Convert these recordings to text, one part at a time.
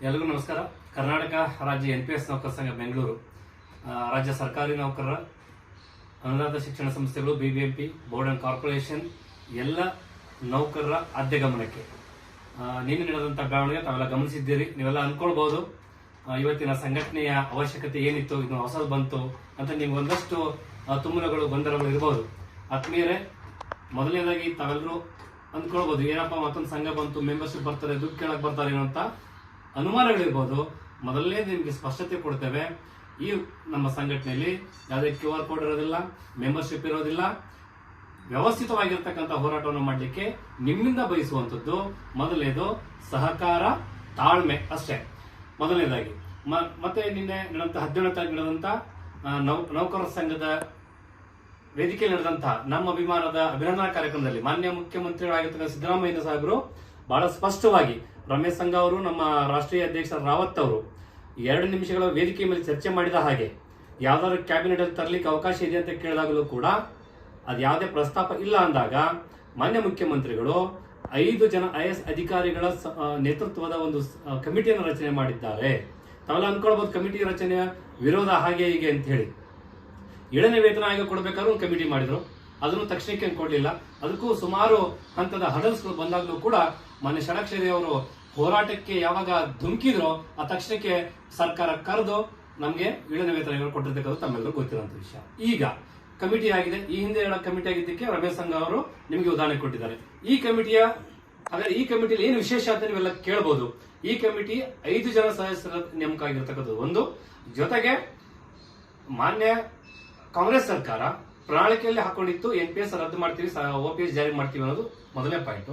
ಎಲ್ರಿಗೂ ನಮಸ್ಕಾರ. ಕರ್ನಾಟಕ ರಾಜ್ಯ ಎನ್ ಪಿ ಎಸ್ ನೌಕರ ಸಂಘ ಬೆಂಗಳೂರು. ರಾಜ್ಯ ಸರ್ಕಾರಿ ನೌಕರರ ಅನುದಾನ ಶಿಕ್ಷಣ ಸಂಸ್ಥೆಗಳು B B board and corporation ಎಲ್ಲ ನೌಕರರ ಆದ್ಯ ಗಮನಕ್ಕೆ ಆ, ನಿನ್ನೆ ನಡೆದಂಥ ಬೆಳವಣಿಗೆ ತಾವೆಲ್ಲ ಗಮನಿಸಿದ್ದೀರಿ. ನೀವೆಲ್ಲ ಅನ್ಕೊಳ್ಬಹುದು ಆ, ಇವತ್ತಿನ ಸಂಘಟನೆಯ ಅವಶ್ಯಕತೆ ಏನಿತ್ತು ಇದು ಹೊಸದು ಬಂತು ಅಂತ ನೀವು ಒಂದಷ್ಟು ತುಮುಲಗಳು ಗೊಂದಲಗಳು ಇರಬಹುದು ಆತ್ಮೀಯರೇ ಮೊದಲನೇದಾಗಿ ತಾವೆಲ್ಲರೂ ಅಂದ್ಕೊಳ್ಬೋದು ಏನಪ್ಪ ಮತ್ತೊಂದು ಸಂಘ ಬಂತು ಮೆಂಬರ್ಶಿಪ್ ಬರ್ತಾರೆ ದುಡ್ಡು ಕೇಳಕ್ ಬರ್ತಾರೆ ಏನೋ ಅಂತ. ಅನುಮಾನಗಳಿರ್ಬೋದು. ಮೊದಲನೇ ನಿಮಗೆ ಸ್ಪಷ್ಟತೆ ಕೊಡ್ತೇವೆ. ಈ ನಮ್ಮ ಸಂಘಟನೆಯಲ್ಲಿ ಯಾವುದೇ ಕ್ಯೂ ಆರ್ ಕೋಡ್ ಇರೋದಿಲ್ಲ, ಮೆಂಬರ್ಶಿಪ್ ಇರೋದಿಲ್ಲ. ವ್ಯವಸ್ಥಿತವಾಗಿರ್ತಕ್ಕಂಥ ಹೋರಾಟವನ್ನು ಮಾಡಲಿಕ್ಕೆ ನಿಮ್ಮಿಂದ ಬಯಸುವಂಥದ್ದು ಮೊದಲನೇದು ಸಹಕಾರ, ತಾಳ್ಮೆ ಅಷ್ಟೇ. ಮೊದಲನೇದಾಗಿ. ಮತ್ತೆ ನಿನ್ನೆ ನಡೆದಂತ ಹದಿನೇಳನೇ ತಾರೀಕು ನಡೆದಂತ ನೌಕರರ ಸಂಘದ ವೇದಿಕೆ ನಡೆದಂತಹ ನಮ್ಮ ಅಭಿಮಾನದ ಅಭಿನಂದನಾ ಕಾರ್ಯಕ್ರಮದಲ್ಲಿ ಮಾನ್ಯ ಮುಖ್ಯಮಂತ್ರಿಗಳಾಗಿರ್ತಕ್ಕಂಥ ಸಿದ್ದರಾಮಯ್ಯ ಸಾಹೇಬರು ಬಹಳ ಸ್ಪಷ್ಟವಾಗಿ ರಮೇಶ್ ಸಂಘ ಅವರು, ನಮ್ಮ ರಾಷ್ಟ್ರೀಯ ಅಧ್ಯಕ್ಷ ರಾವತ್ ಅವರು ಎರಡು ನಿಮಿಷಗಳ ವೇದಿಕೆ ಮೇಲೆ ಚರ್ಚೆ ಮಾಡಿದ ಹಾಗೆ ಯಾವ್ದಾದ್ರು ಕ್ಯಾಬಿನೆಟ್ ಅಲ್ಲಿ ತರಲಿಕ್ಕೆ ಅವಕಾಶ ಇದೆ ಅಂತ ಕೇಳಿದಾಗಲೂ ಕೂಡ ಅದು ಯಾವುದೇ ಪ್ರಸ್ತಾಪ ಇಲ್ಲ ಅಂದಾಗ ಮಾನ್ಯ ಮುಖ್ಯಮಂತ್ರಿಗಳು ಐದು ಜನ ಐ ಎಸ್ ಅಧಿಕಾರಿಗಳ ನೇತೃತ್ವದ ಒಂದು ಕಮಿಟಿಯನ್ನು ರಚನೆ ಮಾಡಿದ್ದಾರೆ. ತಾವೆಲ್ಲ ಅನ್ಕೊಳ್ಬಹುದು ಕಮಿಟಿ ರಚನೆಯ ವಿರೋಧ ಹಾಗೆ ಹೀಗೆ ಅಂತ ಹೇಳಿ. ಏಳನೇ ವೇತನ ಆಯೋಗ ಕೊಡಬೇಕಾದ್ರೂ ಒಂದು ಕಮಿಟಿ ಮಾಡಿದ್ರು. ಅದನ್ನು ತಕ್ಷಣಕ್ಕೆ ಕೊಡಲಿಲ್ಲ. ಅದಕ್ಕೂ ಸುಮಾರು ಹಂತದ ಹಡಲ್ಸ್ಗಳು ಬಂದಾಗಲೂ ಕೂಡ ಮಾನ್ಯ ಷಡಾಕ್ಷರಿ ಅವರು ಹೋರಾಟಕ್ಕೆ ಯಾವಾಗ ಧುಮುಕಿದ್ರೋ ಆ ತಕ್ಷಣಕ್ಕೆ ಸರ್ಕಾರ ಕರೆದು ನಮಗೆ ಇಳನ ವೇತನ ಕೊಟ್ಟಿರ್ತಕ್ಕಂಥ ತಮ್ಮೆಲ್ಲರೂ ಗೊತ್ತಿರುವಂತ ವಿಷಯ. ಈಗ ಕಮಿಟಿ ಆಗಿದೆ. ಈ ಹಿಂದೆ ಹೇಳೋ ಕಮಿಟಿ ಆಗಿದ್ದಕ್ಕೆ ರಮೇಶ್ ಸಂಘ ಅವರು ನಿಮಗೆ ಉದಾಹರಣೆ ಕೊಟ್ಟಿದ್ದಾರೆ. ಈ ಕಮಿಟಿಯ ಹಾಗಾದ್ರೆ ಈ ಕಮಿಟಿಯಲ್ಲಿ ಏನು ವಿಶೇಷ ಅಂತ ನೀವೆಲ್ಲ ಕೇಳಬಹುದು ಈ ಕಮಿಟಿ ಐದು ಜನ ಸದಸ್ಯರ ನೇಮಕ ಆಗಿರ್ತಕ್ಕಂಥದ್ದು ಒಂದು. ಜೊತೆಗೆ ಮಾನ್ಯ ಕಾಂಗ್ರೆಸ್ ಸರ್ಕಾರ ಪ್ರಣಾಳಿಕೆಯಲ್ಲಿ ಹಾಕೊಂಡಿತ್ತು. ಎನ್ ಪಿ ಎಸ್ ರದ್ದು ಮಾಡ್ತೀವಿ ಒ ಪಿ ಎಸ್ ಜಾರಿ ಮಾಡ್ತೀವಿ ಅನ್ನೋದು ಮೊದಲನೇ ಪಾಯಿಂಟ್.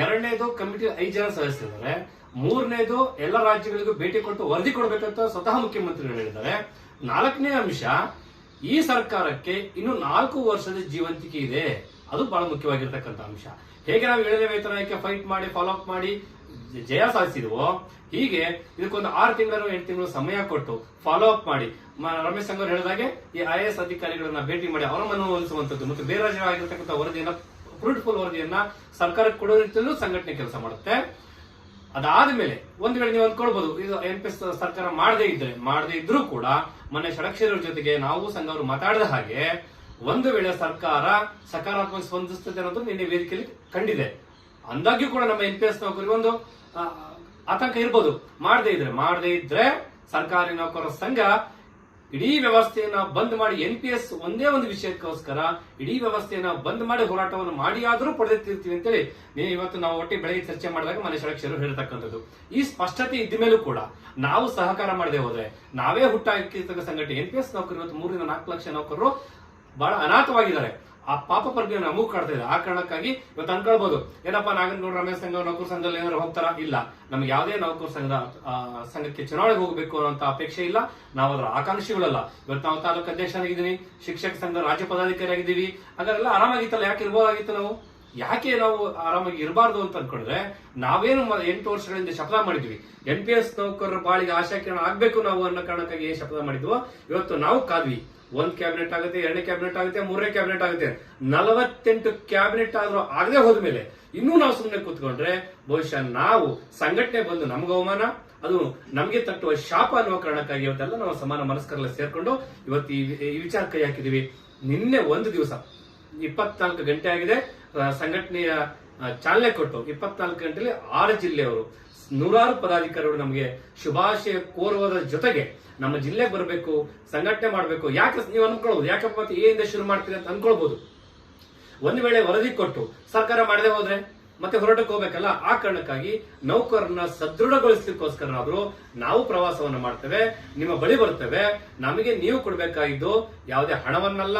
ಎರಡನೇದು ಕಮಿಟಿ ಐದು ಜನ ಸದಸ್ಯರಿದ್ದಾರೆ ಮೂರನೇದು ಎಲ್ಲ ರಾಜ್ಯಗಳಿಗೂ ಭೇಟಿ ಕೊಟ್ಟು ವರದಿ ಕೊಡಬೇಕಂತ ಸ್ವತಃ ಮುಖ್ಯಮಂತ್ರಿಗಳು ಹೇಳಿದ್ದಾರೆ. ನಾಲ್ಕನೇ ಅಂಶ, ಈ ಸರ್ಕಾರಕ್ಕೆ ಇನ್ನು ನಾಲ್ಕು ವರ್ಷದ ಜೀವಂತಿಕೆ ಇದೆ. ಅದು ಬಹಳ ಮುಖ್ಯವಾಗಿರ್ತಕ್ಕಂಥ ಅಂಶ. ಹೇಗೆ ನಾವು ಏಳನೇ ವೇತನಕ್ಕೆ ಫೈಟ್ ಮಾಡಿ ಫಾಲೋ ಅಪ್ ಮಾಡಿ ಜಯ ಸಾಧಿಸಿದ್ವೋ, ಹೀಗೆ ಇದಕ್ಕೊಂದು ಆರು ತಿಂಗಳು, ಎಂಟು ತಿಂಗಳು ಸಮಯ ಕೊಟ್ಟು ಫಾಲೋ ಅಪ್ ಮಾಡಿ. ರಮೇಶ್ ಸಂಗರ್ ಹೇಳಿದಾಗೆ ಈ ಐ ಎಸ್ ಅಧಿಕಾರಿಗಳನ್ನ ಭೇಟಿ ಮಾಡಿ, ಅವರ ಮನವೊಲಿಸುವಂತದ್ದು ಮತ್ತು ಬೇರೆ ವರದಿಯನ್ನು ವರದಿಯನ್ನ ಫ್ರೂಟ್ಫುಲ್ ವರದಿಯನ್ನ ಸರ್ಕಾರಕ್ಕೆ ಕೊಡೋ ರೀತಿಯಲ್ಲೂ ಸಂಘಟನೆ ಕೆಲಸ ಮಾಡುತ್ತೆ. ಅದಾದ ಮೇಲೆ ಒಂದ್ ವೇಳೆ ನೀವು ಅಂದ್ಕೊಳ್ಬಹುದು ಇದು ಎನ್ ಪಿ ಎಸ್ ಸರ್ಕಾರ ಮಾಡದೇ ಇದ್ರೆ, ಮಾಡದೇ ಇದ್ರೂ ಕೂಡ ಮೊನ್ನೆ ಷಡಕ್ಷರ ಜೊತೆಗೆ ನಾವು ಸಂಘವರು ಮಾತಾಡಿದ ಹಾಗೆ ಒಂದು ವೇಳೆ ಸರ್ಕಾರ ಸಕಾರಾತ್ಮಕ ಸ್ಪಂದಿಸ್ತದೆ ಅನ್ನೋದು ನಿನ್ನೆ ವೇದಿಕೆಯಲ್ಲಿ ಕಂಡಿದೆ. ಅಂದಾಗ್ಯೂ ಕೂಡ ನಮ್ಮ ಎನ್ ಪಿ ಎಸ್ ನೌಕರಿಗೆ ಒಂದು ಆತಂಕ ಇರ್ಬೋದು. ಮಾಡದೇ ಇದ್ರೆ ಮಾಡದೇ ಇದ್ರೆ ಸರ್ಕಾರಿ ನೌಕರರ ಸಂಘ ಇಡೀ ವ್ಯವಸ್ಥೆಯನ್ನ ಬಂದ್ ಮಾಡಿ ಎನ್ ಪಿ ಎಸ್ ಒಂದೇ ಒಂದು ವಿಷಯಕ್ಕೋಸ್ಕರ ಇಡೀ ವ್ಯವಸ್ಥೆಯನ್ನ ಬಂದ್ ಮಾಡಿ ಹೋರಾಟವನ್ನು ಮಾಡಿಯಾದ್ರೂ ಪಡೆದಿರ್ತೀವಿ ಅಂತೇಳಿ ನೀವು ಇವತ್ತು ನಾವು ಒಟ್ಟಿ ಬೆಳಗ್ಗೆ ಚರ್ಚೆ ಮಾಡಿದಾಗ ಮನೆ ಷಡಕ್ಷರು ಹೇಳ್ತಕ್ಕಂಥದ್ದು ಈ ಸ್ಪಷ್ಟತೆ ಇದ್ದ ಮೇಲೂ ಕೂಡ ನಾವು ಸಹಕಾರ ಮಾಡದೆ ಹೋದ್ರೆ ನಾವೇ ಹುಟ್ಟಾಕಿರ್ತಕ್ಕ ಸಂಘಟನೆ ಎನ್ ಪಿ ಎಸ್ ನೌಕರಿ ಇವತ್ತು ಮೂರಿಂದ ನಾಲ್ಕು ಲಕ್ಷ ನೌಕರರು ಬಹಳ ಅನಾಥವಾಗಿದ್ದಾರೆ. ಆ ಪಾಪ ಪ್ರಜ್ಞೆ ನಮಗೂ ಕಾಡ್ತಾ ಇದೆ ಆ ಕಾರಣಕ್ಕಾಗಿ ಇವತ್ತು ಅನ್ಕೊಳ್ಬಹುದು ಏನಪ್ಪ ನಾಗನಗೌಡ ರಮೇಶ್ ಸಂಘ, ನೌಕರ ಸಂಘದಲ್ಲಿ ಏನಾದ್ರು ಹೋಗ್ತಾರ? ಇಲ್ಲ. ನಮ್ಗೆ ಯಾವುದೇ ನೌಕರ ಸಂಘದ ಸಂಘಕ್ಕೆ ಚುನಾವಣೆಗೆ ಹೋಗಬೇಕು ಅನ್ನೋ ಅಪೇಕ್ಷೆ ಇಲ್ಲ. ನಾವು ಅದರ ಆಕಾಂಕ್ಷಿಗಳಲ್ಲ. ಇವತ್ತು ನಾವು ತಾಲೂಕು ಅಧ್ಯಕ್ಷನಾಗಿದ್ದೀನಿ ಶಿಕ್ಷಕ ಸಂಘ ರಾಜ್ಯ ಪದಾಧಿಕಾರಿ ಆಗಿದ್ದೀವಿ ಹಾಗಾದ್ರೆ ಆರಾಮಾಗಿತ್ತಲ್ಲ? ಯಾಕೆ ಇರ್ಬೋದಾಗಿತ್ತು ನಾವು? ಯಾಕೆ ನಾವು ಆರಾಮಾಗಿ ಇರಬಾರ್ದು ಅಂತ ಅನ್ಕೊಂಡ್ರೆ, ನಾವೇನು ಎಂಟು ವರ್ಷಗಳಿಂದ ಶಪಥ ಮಾಡಿದ್ವಿ. ಎನ್ ಪಿ ಎಸ್ ನೌಕರರ ಬಾಳಿಗೆ ಆಶಾಕಿರಣ ಆಗ್ಬೇಕು ನಾವು ಅನ್ನೋ ಕಾರಣಕ್ಕಾಗಿ ಏನ್ ಶಪಥ ಮಾಡಿದ್ವೋ, ಇವತ್ತು ನಾವು ಕಾದ್ವಿ. ಒಂದ್ ಕ್ಯಾಬಿನೆಟ್ ಆಗುತ್ತೆ, ಎರಡನೇ ಕ್ಯಾಬಿನೆಟ್ ಆಗುತ್ತೆ, ಮೂರನೇ ಕ್ಯಾಬಿನೆಟ್ ಆಗುತ್ತೆ. ನಲವತ್ತೆಂಟು ಕ್ಯಾಬಿನೆಟ್ ಆದ್ರೂ ಆಗದೆ ಹೋದ್ಮೇಲೆ ಇನ್ನೂ ನಾವು ಸುಮ್ಮನೆ ಕೂತ್ಕೊಂಡ್ರೆ ಬಹುಶಃ ನಾವು ಸಂಘಟನೆ ಬಂದು ನಮ್ಗೆ ಅವಮಾನ, ಅದು ನಮಗೆ ತಟ್ಟುವ ಶಾಪ ಅನ್ನುವ ಕಾರಣಕ್ಕಾಗಿ ಇವತ್ತೆಲ್ಲ ನಾವು ಸಮಾನ ಮನಸ್ಕರೆಲ್ಲ ಸೇರ್ಕೊಂಡು ಇವತ್ತು ಈ ವಿಚಾರ ಕೈ ಹಾಕಿದೀವಿ ನಿನ್ನೆ ಒಂದು ದಿವಸ, ಇಪ್ಪತ್ನಾಲ್ಕು ಗಂಟೆ ಆಗಿದೆ ಸಂಘಟನೆಯ ಚಾಲನೆ ಕೊಟ್ಟು ಇಪ್ಪತ್ನಾಲ್ಕು ಗಂಟೆಲಿ ಆರು ಜಿಲ್ಲೆಯವರು ನೂರಾರು ಪದಾಧಿಕಾರಿಗಳು ನಮಗೆ ಶುಭಾಶಯ ಕೋರುವುದರ ಜೊತೆಗೆ ನಮ್ಮ ಜಿಲ್ಲೆಗೆ ಬರಬೇಕು, ಸಂಘಟನೆ ಮಾಡಬೇಕು. ಯಾಕೆ ನೀವು ಅನ್ಕೊಳ್ಬಹುದು ಯಾಕಪ್ಪ ಏನಿಂದ ಶುರು ಮಾಡ್ತೀರಿ ಅಂತ ಅನ್ಕೊಳ್ಬಹುದು ಒಂದು ವೇಳೆ ವರದಿ ಕೊಟ್ಟು ಸರ್ಕಾರ ಮಾಡದೆ ಹೋದ್ರೆ ಮತ್ತೆ ಹೊರಟಕ್ಕೆ ಹೋಗ್ಬೇಕಲ್ಲ? ಆ ಕಾರಣಕ್ಕಾಗಿ ನೌಕರನ್ನ ಸದೃಢಗೊಳಿಸ್ಲಿಕ್ಕೋಸ್ಕರನಾದ್ರೂ ನಾವು ಪ್ರವಾಸವನ್ನ ಮಾಡ್ತೇವೆ, ನಿಮ್ಮ ಬಳಿ ಬರ್ತೇವೆ, ನಮಗೆ ನೀವು ಕೊಡ್ಬೇಕಾಗಿದ್ದು ಯಾವುದೇ ಹಣವನ್ನಲ್ಲ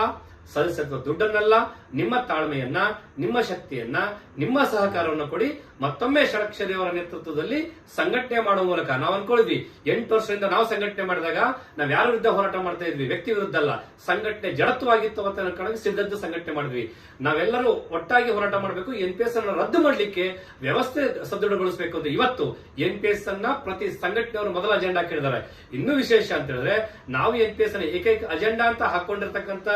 ಸದಸ್ಯತ್ವ ದುಡ್ಡನ್ನಲ್ಲ, ನಿಮ್ಮ ತಾಳ್ಮೆಯನ್ನ, ನಿಮ್ಮ ಶಕ್ತಿಯನ್ನ, ನಿಮ್ಮ ಸಹಕಾರವನ್ನು ಕೊಡಿ. ಮತ್ತೊಮ್ಮೆ ಷಡಕ್ಷರಿ ಅವರ ನೇತೃತ್ವದಲ್ಲಿ ಸಂಘಟನೆ ಮಾಡುವ ಮೂಲಕ ನಾವು ಅನ್ಕೊಳಿದ್ವಿ, ಎಂಟು ವರ್ಷದಿಂದ ನಾವು ಸಂಘಟನೆ ಮಾಡಿದಾಗ ನಾವು ಯಾರ ವಿರುದ್ಧ ಹೋರಾಟ ಮಾಡ್ತಾ ಇದ್ವಿ? ವ್ಯಕ್ತಿ ವಿರುದ್ಧ ಅಲ್ಲ, ಸಂಘಟನೆ ಜಡತ್ವವಾಗಿತ್ತು ಅಂತ ಅನ್ಕೊಂಡಾಗ ಸಿದ್ಧತೆ ಸಂಘಟನೆ ಮಾಡಿದ್ವಿ. ನಾವೆಲ್ಲರೂ ಒಟ್ಟಾಗಿ ಹೋರಾಟ ಮಾಡಬೇಕು ಎನ್ ಪಿ ಎಸ್ ಅನ್ನು ರದ್ದು ಮಾಡಲಿಕ್ಕೆ ವ್ಯವಸ್ಥೆ ಸದೃಢಗೊಳಿಸಬೇಕು ಅಂತ ಇವತ್ತು ಎನ್ ಪಿ ಎಸ್ ಅನ್ನ ಪ್ರತಿ ಸಂಘಟನೆಯವರು ಮೊದಲ ಅಜೆಂಡಾ ಕೇಳಿದ್ದಾರೆ ಇನ್ನೂ ವಿಶೇಷ ಅಂತ ಹೇಳಿದ್ರೆ, ನಾವು ಎನ್ ಪಿ ಎಸ್ ಅನ್ನ ಏಕೈಕ ಅಜೆಂಡಾ ಅಂತ ಹಾಕೊಂಡಿರ್ತಕ್ಕಂಥ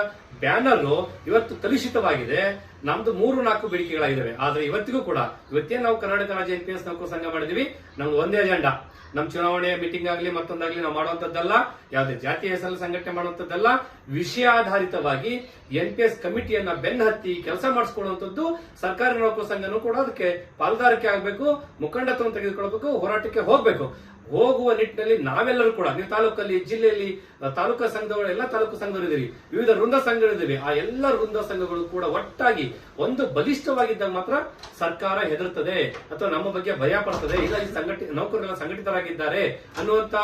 ಬ್ಯಾನರ್ ಇವತ್ತು ಕಲುಷಿತವಾಗಿದೆ. ನಮ್ದು ಮೂರು ನಾಲ್ಕು ಬೇಡಿಕೆಗಳಾಗಿದ್ದಾವೆ. ಆದ್ರೆ ಇವತ್ತಿಗೂ ಕೂಡ ಇವತ್ತೇ ನಾವು ಕರ್ನಾಟಕ ರಾಜ್ಯ ಎನ್ ಪಿ ಎಸ್ ನೌಕರ ಸಂಘ ಮಾಡಿದೀವಿ, ನಮ್ದು ಒಂದೇ ಅಜೆಂಡಾ. ನಮ್ ಚುನಾವಣೆ ಮೀಟಿಂಗ್ ಆಗಲಿ ಮತ್ತೊಂದಾಗ್ಲಿ ನಾವು ಮಾಡುವಂತದ್ದಲ್ಲ ಯಾವುದೇ ಜಾತಿಯ ಹೆಸರಲ್ಲಿ ಸಂಘಟನೆ ಮಾಡುವಂತದ್ದಲ್ಲ ವಿಷಯಾಧಾರಿತವಾಗಿ ಎನ್ ಪಿ ಎಸ್ ಕಮಿಟಿಯನ್ನ ಬೆನ್ನ ಹತ್ತಿ ಕೆಲಸ ಮಾಡಿಸ್ಕೊಳ್ಳುವಂಥದ್ದು ಸರ್ಕಾರಿ ನೌಕರ ಸಂಘನೂ ಕೂಡ ಅದಕ್ಕೆ ಪಾಲುದಾರಿಕೆ ಆಗಬೇಕು, ಮುಖಂಡತ್ವವನ್ನು ತೆಗೆದುಕೊಳ್ಬೇಕು, ಹೋರಾಟಕ್ಕೆ ಹೋಗ್ಬೇಕು. ಹೋಗುವ ನಿಟ್ಟಿನಲ್ಲಿ ನಾವೆಲ್ಲರೂ ಕೂಡ ನೀವು ತಾಲೂಕಲ್ಲಿ, ಜಿಲ್ಲೆಯಲ್ಲಿ ತಾಲೂಕಾ ಸಂಘಗಳು, ಎಲ್ಲ ತಾಲೂಕು ಸಂಘಗಳಿದ್ದೀವಿ ವಿವಿಧ ವೃಂದ ಸಂಘಗಳಿದ್ದೀವಿ ಆ ಎಲ್ಲ ವೃಂದ ಸಂಘಗಳು ಕೂಡ ಒಟ್ಟಾಗಿ ಒಂದು ಬಲಿಷ್ಠವಾಗಿದ್ದಾಗ ಮಾತ್ರ ಸರ್ಕಾರ ಹೆದರುತ್ತದೆ ಅಥವಾ ನಮ್ಮ ಬಗ್ಗೆ ಭಯ ಪಡ್ತದೆ. ಈ ಸಂಘಟ, ನೌಕರರೆಲ್ಲ ಸಂಘಟಿತರಾಗಿದ್ದಾರೆ ಅನ್ನುವಂತ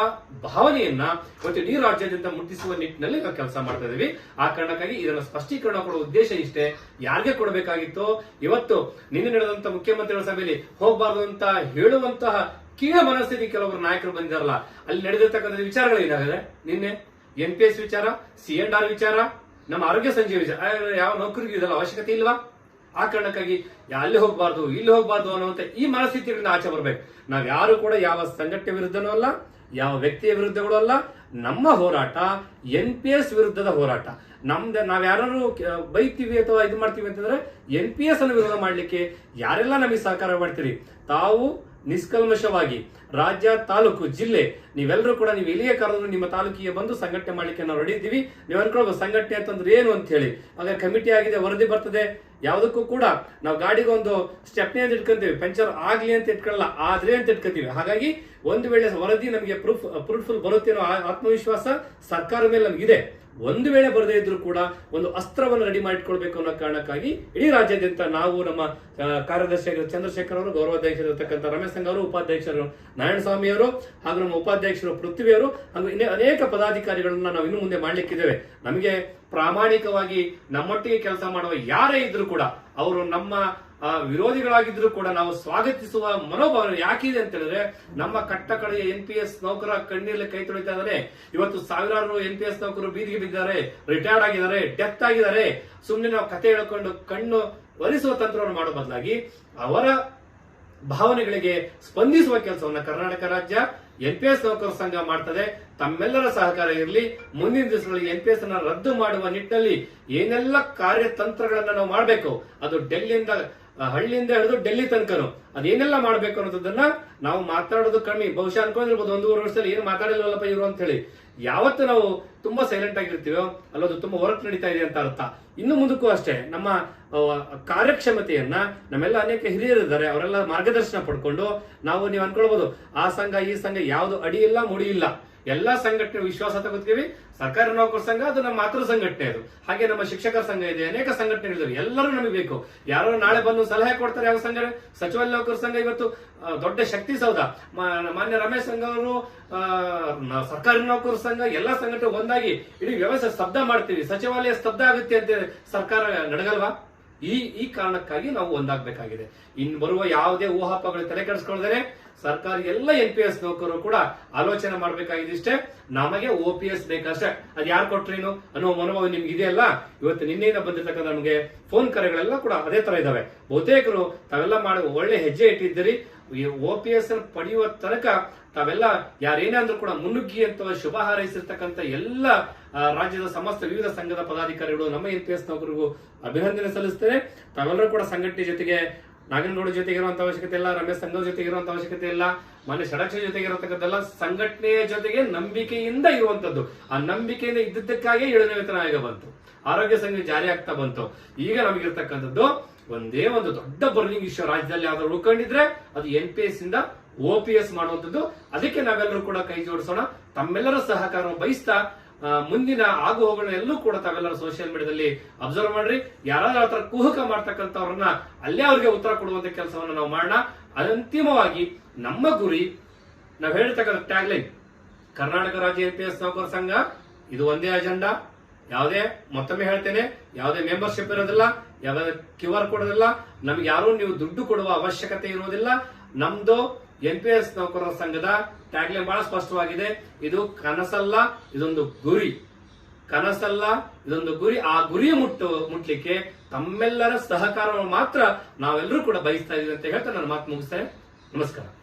ಭಾವನೆಯನ್ನ ಇವತ್ತು ಈ ರಾಜ್ಯದಿಂದ ಮುಟ್ಟಿಸುವ ನಿಟ್ಟಿನಲ್ಲಿ ನಾವು ಕೆಲಸ ಮಾಡ್ತಾ ಇದೀವಿ ಆ ಕಾರಣಕ್ಕಾಗಿ ಇದನ್ನ ಸ್ಪಷ್ಟೀಕರಣ ಕೊಡುವ ಉದ್ದೇಶ ಇಷ್ಟೇ. ಯಾರಿಗೆ ಕೊಡಬೇಕಾಗಿತ್ತು, ಇವತ್ತು ನಿನ್ನೆ ನಡೆದಂತ ಮುಖ್ಯಮಂತ್ರಿಗಳ ಸಭೆಯಲ್ಲಿ ಹೋಗಬಾರದು ಅಂತ ಹೇಳುವಂತಹ ಕೀಳ ಮನಸ್ಥಿತಿ ಕೆಲವರು ನಾಯಕರು ಬಂದಿದಾರಲ್ಲ ಅಲ್ಲಿ ನಡೆದಿರ್ತಕ್ಕಂಥ ವಿಚಾರಗಳು ಏನಾಗಿದೆ ನಿನ್ನೆ ಎನ್ ಪಿ ಎಸ್ ವಿಚಾರ ಸಿ ಎನ್ ಆರ್ ವಿಚಾರ, ನಮ್ಮ ಆರೋಗ್ಯ ಸಂಜೆ ವಿಚಾರ ಯಾವ ನೌಕರಿಗೂ ಇದೆಲ್ಲ ಅವಶ್ಯಕತೆ ಇಲ್ವಾ? ಆ ಕಾರಣಕ್ಕಾಗಿ ಅಲ್ಲಿ ಹೋಗಬಾರ್ದು, ಇಲ್ಲಿ ಹೋಗಬಾರ್ದು ಅನ್ನುವಂತ ಈ ಮನಸ್ಥಿತಿಗಳಿಂದ ಆಚೆ ಬರಬೇಕು. ನಾವ್ ಯಾರು ಕೂಡ ಯಾವ ಸಂಘಟನೆ ವಿರುದ್ಧನೂ ಅಲ್ಲ, ಯಾವ ವ್ಯಕ್ತಿಯ ವಿರುದ್ಧಗಳು ಅಲ್ಲ, ನಮ್ಮ ಹೋರಾಟ ಎನ್ ಪಿ ಎಸ್ ವಿರುದ್ಧದ ಹೋರಾಟ. ನಮ್ದ ನಾವ್ ಯಾರು ಬೈತೀವಿ ಅಥವಾ ಇದು ಮಾಡ್ತೀವಿ ಅಂತಂದ್ರೆ ಎನ್ ಪಿ ಎಸ್ ಅನ್ನು ವಿರೋಧ ಮಾಡ್ಲಿಕ್ಕೆ ಯಾರೆಲ್ಲ ನಮಗೆ ಸಹಕಾರ ಮಾಡ್ತೀರಿ? ತಾವು ನಿಷ್ಕಲ್ಮಶವಾಗಿ ರಾಜ್ಯ, ತಾಲೂಕು, ಜಿಲ್ಲೆ ನೀವೆಲ್ಲರೂ ಕೂಡ ನೀವು ಎಲ್ಲಿಗೆ ಕರೆದ್ರು ನಿಮ್ಮ ತಾಲೂಕಿಗೆ ಬಂದು ಸಂಘಟನೆ ಮಾಡಲಿಕ್ಕೆ ನಾವು ರೆಡಿ ನೀವು ಅನ್ಕೊಳ್ಬೋದು ಸಂಘಟನೆ ಅಂತಂದ್ರೆ ಏನು ಅಂತ ಹೇಳಿ. ಆಗ ಕಮಿಟಿ ಆಗಿದೆ, ವರದಿ ಬರ್ತದೆ. ಯಾವುದಕ್ಕೂ ಕೂಡ ನಾವು ಗಾಡಿಗೆ ಒಂದು ಸ್ಟೆಪ್ನಿ ಅಂತ ಇಟ್ಕೊಂತೀವಿ. ಪಂಚರ್ ಆಗ್ಲಿ ಅಂತ ಇಟ್ಕೊಳ್ಳಲ್ಲ, ಆದ್ರೆ ಅಂತ ಇಟ್ಕೊತೀವಿ. ಹಾಗಾಗಿ ಒಂದು ವೇಳೆ ವರದಿ ನಮಗೆ ಪ್ರೂಫ್ ಪ್ರೂಫ್ಫುಲ್ ಬರುತ್ತೆ ಅನ್ನೋ ಆತ್ಮವಿಶ್ವಾಸ ಸರ್ಕಾರ ಮೇಲೆ ನಮಗಿದೆ. ಒಂದು ವೇಳೆ ಬರದೇ ಇದ್ರು ಕೂಡ ಒಂದು ಅಸ್ತ್ರವನ್ನು ರೆಡಿ ಮಾಡಿಕೊಳ್ಬೇಕು ಅನ್ನೋ ಕಾರಣಕ್ಕಾಗಿ ಇಡೀ ರಾಜ್ಯಾದ್ಯಂತ ನಾವು ನಮ್ಮ ಕಾರ್ಯದರ್ಶಿಯಾಗಿರೋ ಚಂದ್ರಶೇಖರ್ ಅವರು ಗೌರವಾಧ್ಯಕ್ಷರಿರ್ತಕ್ಕಂಥ ರಮೇಶ್ ಸಂಘ ಅವರು, ಉಪಾಧ್ಯಕ್ಷರು ನಾರಾಯಣಸ್ವಾಮಿ ಅವರು ಹಾಗೂ ನಮ್ಮ ಉಪಾಧ್ಯಕ್ಷರು ಪೃಥ್ವಿ ಅವರು ಹಾಗೂ ಇನ್ನೇ ಅನೇಕ ಪದಾಧಿಕಾರಿಗಳನ್ನ ನಾವು ಇನ್ನು ಮುಂದೆ ಮಾಡಲಿಕ್ಕಿದ್ದೇವೆ. ನಮಗೆ ಪ್ರಾಮಾಣಿಕವಾಗಿ ನಮ್ಮೊಟ್ಟಿಗೆ ಕೆಲಸ ಮಾಡುವ ಯಾರೇ ಇದ್ರು ಕೂಡ ಅವರು ನಮ್ಮ ವಿರೋಧಿಗಳಾಗಿದ್ರು ಕೂಡ ನಾವು ಸ್ವಾಗತಿಸುವ ಮನೋಭಾವ ಯಾಕಿದೆ ಅಂತ ಹೇಳಿದ್ರೆ ನಮ್ಮ ಕಟ್ಟ ಕಡೆಯ ಎನ್ ಪಿ ಎಸ್ ನೌಕರ ಕಣ್ಣೀರಲ್ಲಿ ಕೈ ತೊಳಿತಾ ಇವತ್ತು ಸಾವಿರಾರು ಎನ್ ಪಿ ಎಸ್ ನೌಕರು ಬೀದಿಗೆ ಬಿದ್ದಾರೆ ರಿಟೈರ್ಡ್ ಆಗಿದ್ದಾರೆ ಡೆತ್ ಆಗಿದ್ದಾರೆ. ಸುಮ್ಮನೆ ನಾವು ಕತೆ ಹೇಳಿಕೊಂಡು ಕಣ್ಣು ಒಲಿಸುವ ತಂತ್ರವನ್ನು ಮಾಡುವ ಬದಲಾಗಿ ಅವರ ಭಾವನೆಗಳಿಗೆ ಸ್ಪಂದಿಸುವ ಕೆಲಸವನ್ನು ಕರ್ನಾಟಕ ರಾಜ್ಯ ಎನ್ ಪಿ ಎಸ್ ನೌಕರ ಸಂಘ ಮಾಡ್ತದೆ. ತಮ್ಮೆಲ್ಲರ ಸಹಕಾರ ಇರಲಿ. ಮುಂದಿನ ದಿವಸಗಳಲ್ಲಿ ಎನ್ ಪಿ ಎಸ್ ಅನ್ನ ರದ್ದು ಮಾಡುವ ನಿಟ್ಟಿನಲ್ಲಿ ಏನೆಲ್ಲ ಕಾರ್ಯತಂತ್ರಗಳನ್ನ ನಾವು ಮಾಡಬೇಕು ಅದು ಡೆಲ್ಲಿಯಿಂದ ಆ, ಹಳ್ಳಿಯಿಂದ ಹಿಡಿದು ಡೆಲ್ಲಿ ತನಕನು. ಅದೇನೆಲ್ಲ ಮಾಡ್ಬೇಕು ಅನ್ನೋದನ್ನ ನಾವು ಮಾತಾಡೋದು ಕಮ್ಮಿ. ಬಹುಶಃ ಅನ್ಕೊಂಡಿರ್ಬೋದು, ಒಂದೂವರೆ ವರ್ಷದಲ್ಲಿ ಏನು ಮಾತಾಡಿಲ್ಲವಲ್ಲಪ್ಪ ಇವರು ಅಂತ ಹೇಳಿ ಯಾವತ್ತು ನಾವು ತುಂಬಾ ಸೈಲೆಂಟ್ ಆಗಿರ್ತೀವೋ, ಅಲ್ಲೋದು ತುಂಬಾ ವರ್ಕ್ ನಡೀತಾ ಇದೆ ಅಂತ ಅರ್ಥ. ಇನ್ನು ಮುಂದಕ್ಕೂ ಅಷ್ಟೇ, ನಮ್ಮ ಕಾರ್ಯಕ್ಷಮತೆಯನ್ನ ನಮ್ಮೆಲ್ಲ ಅನೇಕ ಹಿರಿಯರಿದ್ದಾರೆ. ಅವರೆಲ್ಲ ಮಾರ್ಗದರ್ಶನ ಪಡ್ಕೊಂಡು ನಾವು ನೀವು ಅನ್ಕೊಳ್ಬಹುದು ಆ ಸಂಘ, ಈ ಸಂಘ ಯಾವುದು ಅಡಿ ಇಲ್ಲ, ಮುಡಿ ಇಲ್ಲ. ಎಲ್ಲಾ ಸಂಘಟನೆ ವಿಶ್ವಾಸ ತಗೋತೀವಿ. ಸರ್ಕಾರಿ ನೌಕರ ಸಂಘ, ಅದು ನಮ್ಮ ಮಾತೃ ಸಂಘಟನೆ ಅದು. ಹಾಗೆ ನಮ್ಮ ಶಿಕ್ಷಕರ ಸಂಘ ಇದೆ, ಅನೇಕ ಸಂಘಟನೆಗಳಿವೆ ಎಲ್ಲರೂ ನಮಗೆ ಬೇಕು. ಯಾರೋ ನಾಳೆ ಬಂದು ಸಲಹೆ ಕೊಡ್ತಾರೆ ಯಾವ ಸಂಘ? ಸಚಿವ ನೌಕರ ಸಂಘ ಇವತ್ತು ದೊಡ್ಡ ಶಕ್ತಿ ಸೌಧ. ಮಾನ್ಯ ರಮೇಶ್ ಸಂಘ ಅವರು ಸರ್ಕಾರಿ ನೌಕರ ಸಂಘ, ಎಲ್ಲಾ ಸಂಘಟನೆ ಒಂದಾಗಿ ಇಡೀ ವ್ಯವಸ್ಥೆ ಸ್ತಬ್ಧ ಮಾಡ್ತೀವಿ. ಸಚಿವಾಲಯ ಸ್ತಬ್ಧ ಆಗುತ್ತೆ ಅಂತ ಸರ್ಕಾರ ನಡಗಲ್ವಾ? ಈ ಈ ಕಾರಣಕ್ಕಾಗಿ ನಾವು ಒಂದಾಗಬೇಕಾಗಿದೆ. ಇನ್ನು ಬರುವ ಯಾವುದೇ ಊಹಾಪಗಳು ತಲೆ ಕೆಡಿಸ್ಕೊಳ್ದರೆ ಸರ್ಕಾರ ಎಲ್ಲ ಎನ್ ಪಿ ಎಸ್ ನೌಕರರು ಕೂಡ ಆಲೋಚನೆ ಮಾಡಬೇಕಾಗಿದೆ ಇಷ್ಟೇ ನಮಗೆ ಒ ಪಿ ಎಸ್ ಬೇಕಷ್ಟೇ ಅದು ಯಾರು ಕೊಟ್ರೇನು ಅನ್ನೋ ಮನೋಭಾವ ನಿಮ್ಗೆ ಇದೆಯಲ್ಲ ಇವತ್ತು ನಿನ್ನೆಯಿಂದ ಬಂದಿರ್ತಕ್ಕಂಥ ನಮಗೆ ಫೋನ್ ಕರೆಗಳೆಲ್ಲ ಕೂಡ ಅದೇ ತರ ಇದಾವೆ. ಬಹುತೇಕರು ತಾವೆಲ್ಲ ಮಾಡಿ ಒಳ್ಳೆ ಹೆಜ್ಜೆ ಇಟ್ಟಿದ್ದೀರಿ. ಒ ಪಿ ಎಸ್ ಪಡೆಯುವ ತನಕ ತಾವೆಲ್ಲ ಯಾರೇನೇ ಅಂದ್ರೂ ಕೂಡ ಮುನ್ನುಗ್ಗಿ ಅಂತ ಶುಭ ಹಾರೈಸಿರ್ತಕ್ಕಂಥ ಎಲ್ಲ ರಾಜ್ಯದ ಸಮಸ್ತ ವಿವಿಧ ಸಂಘದ ಪದಾಧಿಕಾರಿಗಳು, ನಮ್ಮ ಎನ್ ಪಿ ಎಸ್ ನೌಕರಿಗೂ ಅಭಿನಂದನೆ ಸಲ್ಲಿಸ್ತೇನೆ. ತಾವೆಲ್ಲರೂ ಕೂಡ ಸಂಘಟನೆ ಜೊತೆಗೆ, ನಾಗನಗೌಡ ಜೊತೆಗೆ ಇರುವಂತ ಅವಶ್ಯಕತೆ ಇಲ್ಲ, ರಮೇಶ್ ಸಂಘದ ಜೊತೆಗೆ ಇರುವಂತ ಅವಶ್ಯಕತೆ ಇಲ್ಲ ಮನೆ ಷಡಕ್ಷ ಜೊತೆಗೆ ಇರತಕ್ಕಂಥದ್ದೆಲ್ಲ ಸಂಘಟನೆಯ ಜೊತೆಗೆ ನಂಬಿಕೆಯಿಂದ ಇರುವಂತದ್ದು ಆ ನಂಬಿಕೆಯಿಂದ ಇದ್ದಿದ್ದಕ್ಕಾಗಿ ಏಳನೇ ವೇತನ ಆಯೋಗ ಬಂತು. ಆರೋಗ್ಯ ಸಂಘ ಜಾರಿ ಆಗ್ತಾ ಬಂತು. ಈಗ ನಮಗಿರ್ತಕ್ಕಂಥದ್ದು ಒಂದೇ ಒಂದು ದೊಡ್ಡ ಬರ್ನಿಂಗ್ ಇಶ್ಯೂ ರಾಜ್ಯದಲ್ಲಿ ಯಾವ್ದಾದ್ರು ಉಳ್ಕೊಂಡಿದ್ರೆ ಅದು ಎನ್ ಪಿ ಎಸ್ ಇಂದ ಒ ಪಿ ಎಸ್ ಮಾಡುವಂಥದ್ದು. ಅದಕ್ಕೆ ನಾವೆಲ್ಲರೂ ಕೂಡ ಕೈ ಜೋಡಿಸೋಣ. ತಮ್ಮೆಲ್ಲರ ಸಹಕಾರವನ್ನು ಬಯಸ್ತಾ ಮುಂದಿನ ಆಗು ಎಲ್ಲೂ ಕೂಡ ತಾವೆಲ್ಲರೂ ಸೋಷಿಯಲ್ ಮೀಡಿಯಾದಲ್ಲಿ ಅಬ್ಸರ್ವ್ ಮಾಡ್ರಿ. ಯಾರಾದ್ರೂ ಆತರ ಕುಹಕ ಮಾಡ್ತಕ್ಕಂಥವ್ರನ್ನ ಅಲ್ಲೇ ಅವ್ರಿಗೆ ಉತ್ತರ ಕೊಡುವಂತ ಕೆಲಸವನ್ನು ನಾವು ಮಾಡೋಣ. ಅಂತಿಮವಾಗಿ ನಮ್ಮ ಗುರಿ. ನಾವು ಹೇಳ್ತಕ್ಕಂಥ ಟ್ಯಾಗ್ಲೈನ್ ಕರ್ನಾಟಕ ರಾಜ್ಯ ಎನ್ ಪಿ ಎಸ್ ನೌಕರ ಸಂಘ, ಇದು ಒಂದೇ ಅಜೆಂಡಾ ಯಾವುದೇ, ಮತ್ತೊಮ್ಮೆ ಹೇಳ್ತೇನೆ, ಯಾವುದೇ ಮೆಂಬರ್ಶಿಪ್ ಇರೋದಿಲ್ಲ, ಯಾವುದೇ ಕ್ಯೂ ಆರ್ ಕೊಡೋದಿಲ್ಲ ನಮ್ಗೆ ಯಾರು ನೀವು ದುಡ್ಡು ಕೊಡುವ ಅವಶ್ಯಕತೆ ಇರುವುದಿಲ್ಲ ನಮ್ದು ಎನ್ ಪಿ ಎಸ್ ನೌಕರರ ಸಂಘದ ಟ್ಯಾಗ್ಲೈನ್ ಬಹಳ ಸ್ಪಷ್ಟವಾಗಿದೆ. ಇದು ಕನಸಲ್ಲ, ಇದೊಂದು ಗುರಿ. ಕನಸಲ್ಲ, ಇದೊಂದು ಗುರಿ. ಆ ಗುರಿ ಮುಟ್ಟು, ಮುಟ್ಲಿಕ್ಕೆ ತಮ್ಮೆಲ್ಲರ ಸಹಕಾರವನ್ನು ಮಾತ್ರ ನಾವೆಲ್ಲರೂ ಕೂಡ ಬಯಸ್ತಾ ಇದ್ದೀವಿ ಅಂತ ಹೇಳ್ತಾ ನನ್ನ ಮಾತು ಮುಗಿಸ್ತೇನೆ. ನಮಸ್ಕಾರ.